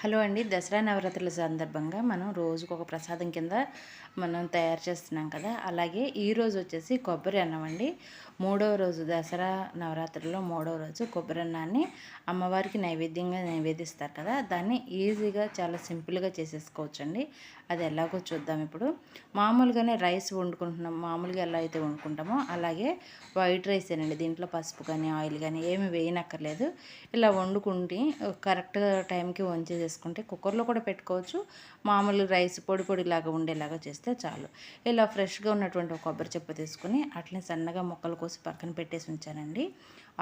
Hello అండి. దసరా నవరాత్రుల సందర్భంగా మనం రోజుకు ఒక ప్రసాదం కింద మనం తయారు చేస్తున్నాం కదా. అలాగే ఈ రోజు వచ్చేసి కొబ్బరి అన్నం అండి. మూడవ రోజు దసరా నవరాత్రుల్లో మూడవ రోజు కొబ్బరి అన్నాన్ని అమ్మవారికి నైవేద్యంగా నైవేదిస్తారు కదా. దాన్ని ఈజీగా చాలా సింపుల్గా చేసేసుకోవచ్చండి. అది ఎలాగో చూద్దాం ఇప్పుడు. మామూలుగానే రైస్ వండుకుంటున్నాం. మామూలుగా ఎలా అయితే వండుకుంటామో అలాగే వైట్ రైస్ ఏనండి. దీంట్లో పసుపు కానీ ఆయిల్ కానీ ఏమి వేయనక్కర్లేదు. ఇలా వండుకుంటే కరెక్ట్ టైంకి వంచేసేసి చేసుకుంటే కుక్కర్లో కూడా పెట్టుకోవచ్చు. మామూలు రైస్ పొడి పొడిలాగా ఉండేలాగా చేస్తే చాలు. ఇలా ఫ్రెష్గా ఉన్నటువంటి ఒక కొబ్బరి చెప్పు తీసుకుని అట్లనే సన్నగా ముక్కలు కోసి పక్కన పెట్టేసి ఉంచానండి.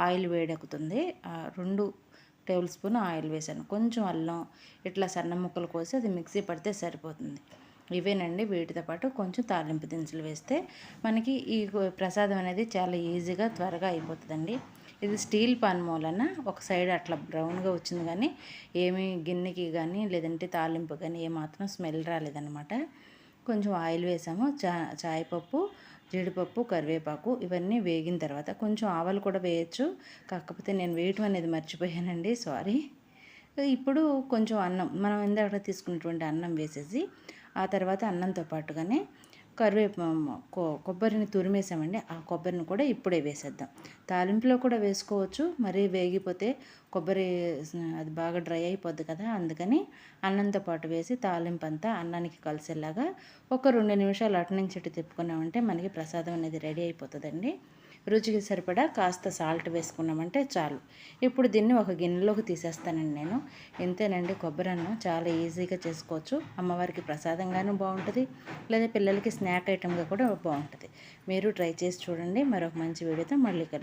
ఆయిల్ వేడెక్కుతుంది. రెండు టేబుల్ స్పూన్ ఆయిల్ వేసాను. కొంచెం అల్లం ఇట్లా సన్న ముక్కలు కోసి అది మిక్సీ పడితే సరిపోతుంది. ఇవేనండి. వీటితో పాటు కొంచెం తాలింపు దినుసులు వేస్తే మనకి ఈ ప్రసాదం అనేది చాలా ఈజీగా త్వరగా అయిపోతుందండి. ఇది స్టీల్ పాన్ మూలన? ఒక సైడ్ అట్లా బ్రౌన్గా వచ్చింది కానీ ఏమి గిన్నెకి కానీ లేదంటే తాలింపు కానీ ఏమాత్రం స్మెల్ రాలేదనమాట కొంచెం ఆయిల్ వేసాము. చా చాయ్ పప్పు జీడిపప్పు కరివేపాకు ఇవన్నీ వేగిన తర్వాత కొంచెం ఆవాలు కూడా వేయచ్చు. కాకపోతే నేను వేయటం అనేది మర్చిపోయానండి. సారీ. ఇప్పుడు కొంచెం అన్నం మనం ఇందాక తీసుకున్నటువంటి అన్నం వేసేసి ఆ తర్వాత అన్నంతో పాటుగానే కరివేప కొబ్బరిని తురిమేసామండి. ఆ కొబ్బరిని కూడా ఇప్పుడే వేసేద్దాం. తాలింపులో కూడా వేసుకోవచ్చు. మరీ వేగిపోతే కొబ్బరి అది బాగా డ్రై అయిపోద్ది కదా అందుకని అన్నంతో పాటు వేసి తాలింపు అంతా అన్నానికి కలిసేలాగా ఒక రెండు నిమిషాలు అటు నుంచి ఇటు తిప్పుకున్నామంటే మనకి ప్రసాదం అనేది రెడీ అయిపోతుందండి. రుచికి సరిపడా కాస్త సాల్ట్ వేసుకున్నామంటే చాలు. ఇప్పుడు దీన్ని ఒక గిన్నెలోకి తీసేస్తానండి నేను. ఇంతేనండి కొబ్బరి అన్నం చాలా ఈజీగా చేసుకోవచ్చు. అమ్మవారికి ప్రసాదంగాను బాగుంటుంది. లేదా పిల్లలకి స్నాక్ ఐటెంగా కూడా బాగుంటుంది. మీరు ట్రై చేసి చూడండి. మరొక మంచి వీడియోతో మళ్ళీ కలుద్దాం.